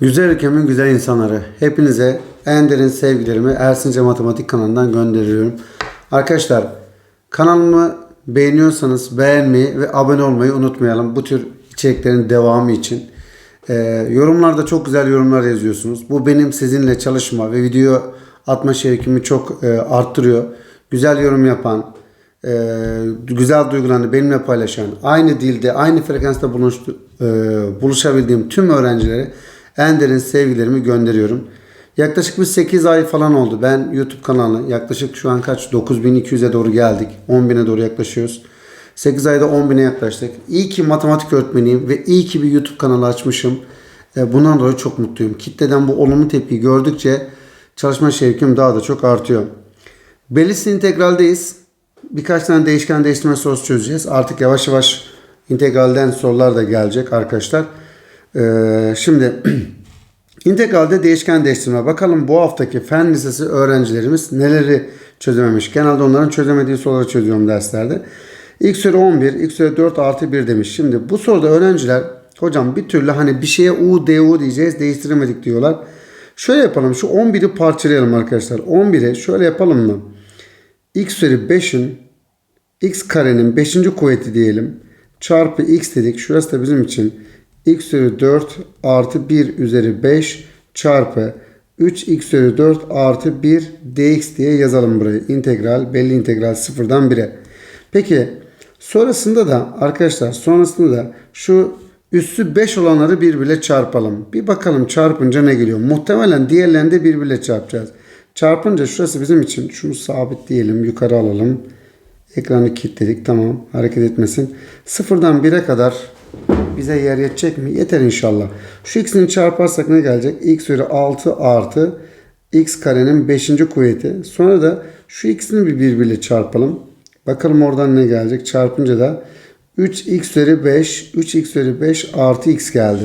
Güzel ülkemin güzel insanları. Hepinize en derin sevgilerimi Ersince Matematik kanalından gönderiyorum. Arkadaşlar kanalımı beğeniyorsanız beğenmeyi ve abone olmayı unutmayalım. Bu tür içeriklerin devamı için. Ee, yorumlarda çok güzel yorumlar yazıyorsunuz. Bu benim sizinle çalışma ve video atma şevkimi çok e, arttırıyor. Güzel yorum yapan, e, güzel duygularını benimle paylaşan, aynı dilde, aynı frekansta buluştu, e, buluşabildiğim tüm öğrencilere en derin sevgilerimi gönderiyorum. Yaklaşık bir 8 ay falan oldu. Ben YouTube kanalı yaklaşık şu an kaç? 9200'e doğru geldik. 10.000'e doğru yaklaşıyoruz. 8 ayda 10.000'e yaklaştık. İyi ki matematik öğretmeniyim ve iyi ki bir YouTube kanalı açmışım. E, Bundan dolayı çok mutluyum. Kitleden bu olumlu tepki gördükçe çalışma şevkim daha da çok artıyor. Belirsiz integraldeyiz. Birkaç tane değişken değiştirme sorusu çözeceğiz. Artık yavaş yavaş integralden sorular da gelecek arkadaşlar. Ee, şimdi integralde değişken değiştirme. Bakalım bu haftaki fen lisesi öğrencilerimiz neleri çözememiş. Genelde onların çözemediği soruları çözüyorum derslerde. İlk soru 11, ilk soru 4 artı 1 demiş. Şimdi bu soruda öğrenciler hocam bir türlü hani bir şeye u, du diyeceğiz değiştiremedik diyorlar. Şöyle yapalım şu 11'i parçalayalım arkadaşlar. 11'i şöyle yapalım mı? x üzeri 5'in x karenin 5. kuvveti diyelim. Çarpı x dedik. Şurası da bizim için x üzeri 4 artı 1 üzeri 5 çarpı 3x üzeri 4 artı 1 dx diye yazalım burayı. İntegral belli integral sıfırdan 1'e. Peki sonrasında da arkadaşlar sonrasında da şu üssü 5 olanları birbirle çarpalım. Bir bakalım çarpınca ne geliyor. Muhtemelen diğerlerini de birbirle çarpacağız. Çarpınca şurası bizim için şunu sabit diyelim yukarı alalım. Ekranı kilitledik tamam hareket etmesin. Sıfırdan 1'e kadar bize yer yetecek mi? Yeter inşallah. Şu ikisini çarparsak ne gelecek? x üzeri 6 artı x karenin 5. kuvveti. Sonra da şu ikisini bir birbiriyle çarpalım. Bakalım oradan ne gelecek? Çarpınca da 3x üzeri 5, 3x üzeri 5 artı x geldi.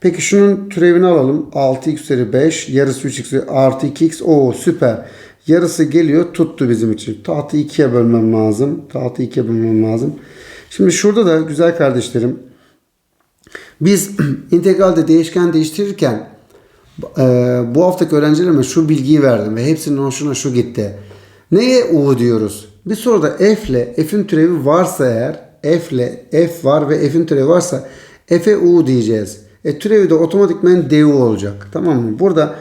Peki şunun türevini alalım. 6x üzeri 5, yarısı 3x üzeri artı 2x. Oo süper. Yarısı geliyor tuttu bizim için. Tahtı 2'ye bölmem lazım. Tahtı 2'ye bölmem lazım. Şimdi şurada da güzel kardeşlerim biz integralde değişken değiştirirken e, bu haftaki öğrencilerime şu bilgiyi verdim ve hepsinin hoşuna şu gitti. Neye U diyoruz? Bir soruda F ile F'in türevi varsa eğer F ile F var ve F'in türevi varsa F'e U diyeceğiz. E türevi de otomatikmen du olacak. Tamam mı? Burada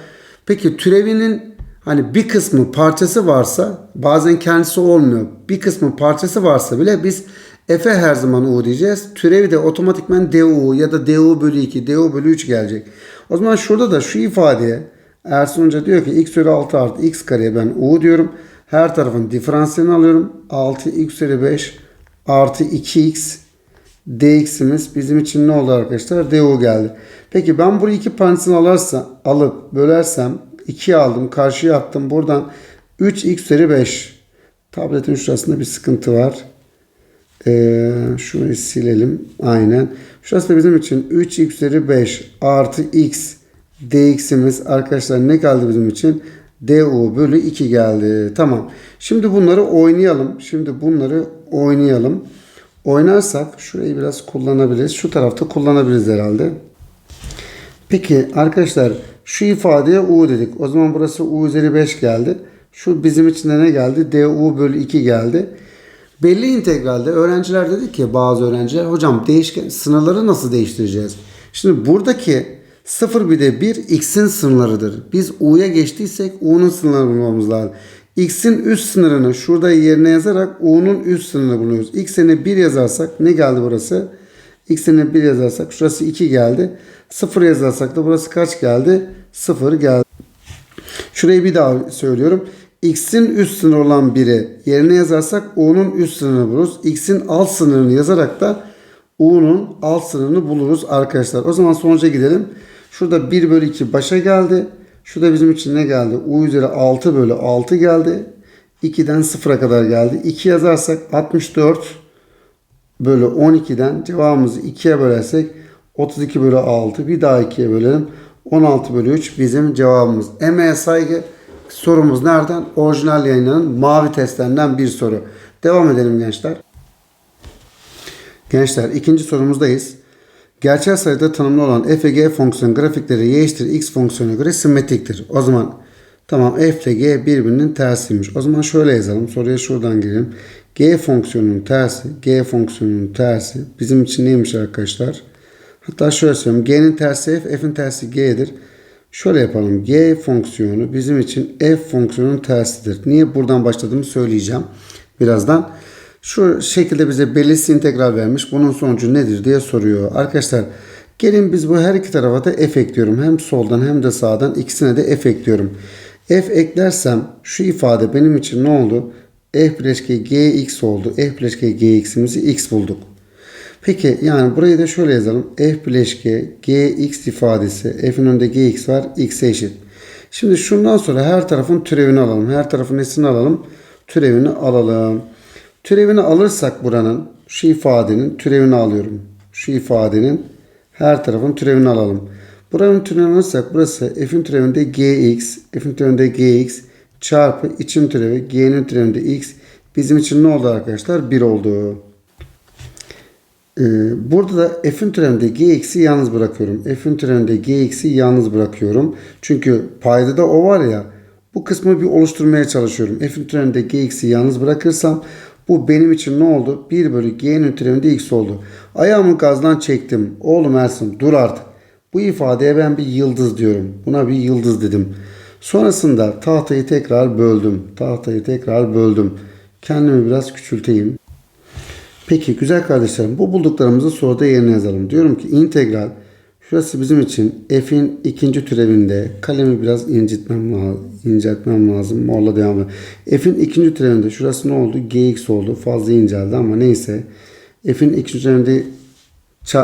peki türevinin hani bir kısmı parçası varsa bazen kendisi olmuyor. Bir kısmı parçası varsa bile biz F'e her zaman U diyeceğiz. Türevi de otomatikmen du ya da du bölü 2, du bölü 3 gelecek. O zaman şurada da şu ifadeye Ersun Hoca diyor ki x üzeri 6 artı x kareye ben u diyorum. Her tarafın diferansiyelini alıyorum. 6x üzeri 5 artı 2x dx'imiz bizim için ne oldu arkadaşlar? du geldi. Peki ben burayı iki parantezini alarsa, alıp bölersem 2'ye aldım. Karşıya attım. Buradan 3x üzeri 5. Tabletin şurasında bir sıkıntı var. Ee, şunu silelim. Aynen. Şurası da bizim için 3x üzeri 5 artı x dx'imiz arkadaşlar ne geldi bizim için? du bölü 2 geldi. Tamam. Şimdi bunları oynayalım. Şimdi bunları oynayalım. Oynarsak şurayı biraz kullanabiliriz. Şu tarafta kullanabiliriz herhalde. Peki arkadaşlar şu ifadeye u dedik. O zaman burası u üzeri 5 geldi. Şu bizim için de ne geldi? du bölü 2 geldi. Belli integralde öğrenciler dedi ki bazı öğrenciler hocam değişken sınırları nasıl değiştireceğiz? Şimdi buradaki 0 bir de 1 x'in sınırlarıdır. Biz u'ya geçtiysek u'nun sınırlarını bulmamız lazım. x'in üst sınırını şurada yerine yazarak u'nun üst sınırını buluyoruz. x'ine 1 yazarsak ne geldi burası? x'ine 1 yazarsak şurası 2 geldi. 0 yazarsak da burası kaç geldi? 0 geldi. Şurayı bir daha söylüyorum. X'in üst sınırı olan biri yerine yazarsak U'nun üst sınırını buluruz. X'in alt sınırını yazarak da U'nun alt sınırını buluruz arkadaşlar. O zaman sonuca gidelim. Şurada 1 bölü 2 başa geldi. Şurada bizim için ne geldi? U üzeri 6 bölü 6 geldi. 2'den 0'a kadar geldi. 2 yazarsak 64 bölü 12'den cevabımızı 2'ye bölersek 32 bölü 6 bir daha 2'ye bölelim. 16 bölü 3 bizim cevabımız. Emeğe saygı sorumuz nereden? Orijinal yayınların mavi testlerinden bir soru. Devam edelim gençler. Gençler ikinci sorumuzdayız. Gerçel sayıda tanımlı olan f g fonksiyon grafikleri y eşittir x fonksiyonuna göre simetriktir. O zaman tamam f ile g birbirinin tersiymiş. O zaman şöyle yazalım. Soruya şuradan girelim. g fonksiyonunun tersi, g fonksiyonunun tersi bizim için neymiş arkadaşlar? Hatta şöyle söyleyeyim. G'nin tersi f, f'in tersi g'dir. Şöyle yapalım. G fonksiyonu bizim için f fonksiyonunun tersidir. Niye buradan başladığımı söyleyeceğim birazdan. Şu şekilde bize belirsiz integral vermiş. Bunun sonucu nedir diye soruyor. Arkadaşlar gelin biz bu her iki tarafa da f ekliyorum. Hem soldan hem de sağdan ikisine de f ekliyorum. F eklersem şu ifade benim için ne oldu? f bileşke gx oldu. f bileşke gx'imizi x bulduk. Peki yani burayı da şöyle yazalım. f bileşke gx ifadesi f'in önünde gx var x'e eşit. Şimdi şundan sonra her tarafın türevini alalım. Her tarafın nesini alalım? Türevini alalım. Türevini alırsak buranın şu ifadenin türevini alıyorum. Şu ifadenin her tarafın türevini alalım. Buranın türevini alırsak burası f'in türevinde gx, f'in türevinde gx çarpı için türevi g'nin türevinde x bizim için ne oldu arkadaşlar? 1 oldu. Ee, burada da f'in türevinde gx'i yalnız bırakıyorum. F'in türevinde gx'i yalnız bırakıyorum. Çünkü paydada o var ya bu kısmı bir oluşturmaya çalışıyorum. F'in türevinde gx'i yalnız bırakırsam bu benim için ne oldu? 1 bölü g'nin türevinde x oldu. Ayağımı gazdan çektim. Oğlum Ersin dur artık. Bu ifadeye ben bir yıldız diyorum. Buna bir yıldız dedim. Sonrasında tahtayı tekrar böldüm. Tahtayı tekrar böldüm. Kendimi biraz küçülteyim. Peki güzel kardeşlerim bu bulduklarımızı soruda yerine yazalım. Diyorum ki integral şurası bizim için f'in ikinci türevinde kalemi biraz incitmem lazım. inceltmem lazım. Morla devam edelim. F'in ikinci türevinde şurası ne oldu? gx oldu. Fazla inceldi ama neyse. F'in ikinci türevinde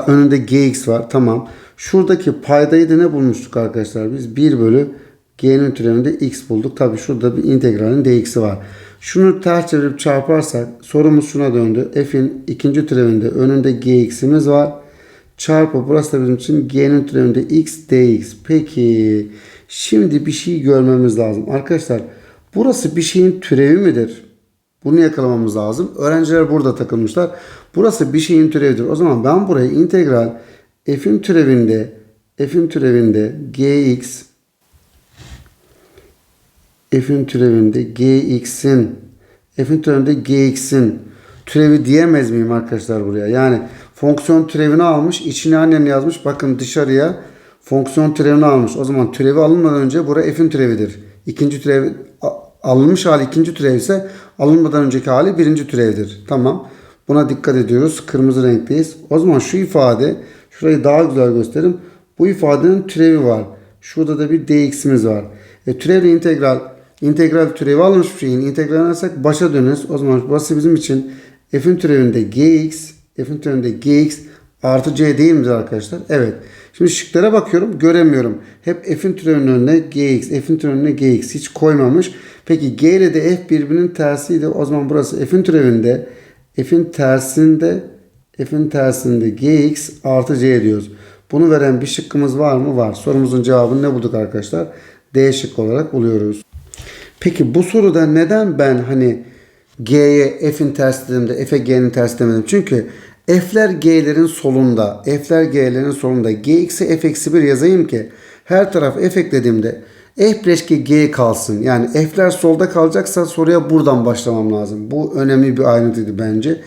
önünde gx var. Tamam. Şuradaki paydayı da ne bulmuştuk arkadaşlar? Biz 1 bölü g'nin türevinde x bulduk. Tabi şurada bir integralin dx'i var. Şunu ters çevirip çarparsak sorumuz şuna döndü. F'in ikinci türevinde önünde gx'imiz var. Çarpı burası da bizim için g'nin türevinde x dx. Peki şimdi bir şey görmemiz lazım. Arkadaşlar burası bir şeyin türevi midir? Bunu yakalamamız lazım. Öğrenciler burada takılmışlar. Burası bir şeyin türevidir. O zaman ben buraya integral f'in türevinde f'in türevinde gx f'in türevinde gx'in f'in türevinde gx'in türevi diyemez miyim arkadaşlar buraya? Yani fonksiyon türevini almış. içine annen yazmış. Bakın dışarıya fonksiyon türevini almış. O zaman türevi alınmadan önce buraya f'in türevidir. İkinci türev alınmış hali ikinci türev ise alınmadan önceki hali birinci türevdir. Tamam. Buna dikkat ediyoruz. Kırmızı renkteyiz. O zaman şu ifade şurayı daha güzel göstereyim. Bu ifadenin türevi var. Şurada da bir dx'imiz var. E, türevle integral integral türevi almış bir şeyin integral alırsak başa döneriz. O zaman burası bizim için f'in türevinde gx f'in türevinde gx artı c değil mi arkadaşlar? Evet. Şimdi şıklara bakıyorum göremiyorum. Hep f'in türevinin önüne gx, f'in türevinin önüne gx hiç koymamış. Peki g ile de f birbirinin tersiydi. O zaman burası f'in türevinde f'in tersinde f'in tersinde gx artı c diyoruz. Bunu veren bir şıkkımız var mı? Var. Sorumuzun cevabını ne bulduk arkadaşlar? D şıkkı olarak buluyoruz. Peki bu soruda neden ben hani G'ye F'in ters dediğimde F'e G'nin ters demedim? Çünkü F'ler G'lerin solunda. F'ler G'lerin solunda. Gx'e F eksi 1 yazayım ki her taraf F eklediğimde F bileşke G kalsın. Yani F'ler solda kalacaksa soruya buradan başlamam lazım. Bu önemli bir ayrıntıydı bence.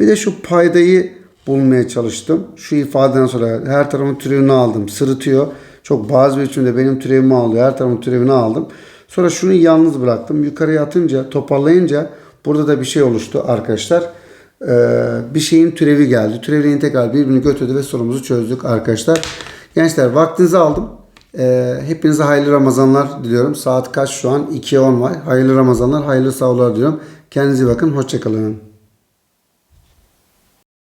Bir de şu paydayı bulmaya çalıştım. Şu ifadeden sonra her tarafın türevini aldım. Sırıtıyor. Çok bazı bir biçimde benim türevimi alıyor. Her tarafın türevini aldım. Sonra şunu yalnız bıraktım. Yukarıya atınca, toparlayınca burada da bir şey oluştu arkadaşlar. Ee, bir şeyin türevi geldi. Türevle integral birbirini götürdü ve sorumuzu çözdük arkadaşlar. Gençler vaktinizi aldım. Ee, hepinize hayırlı Ramazanlar diliyorum. Saat kaç şu an? 2'ye 10 var. Hayırlı Ramazanlar, hayırlı sağlıklar diliyorum. Kendinize bakın. Hoşçakalın.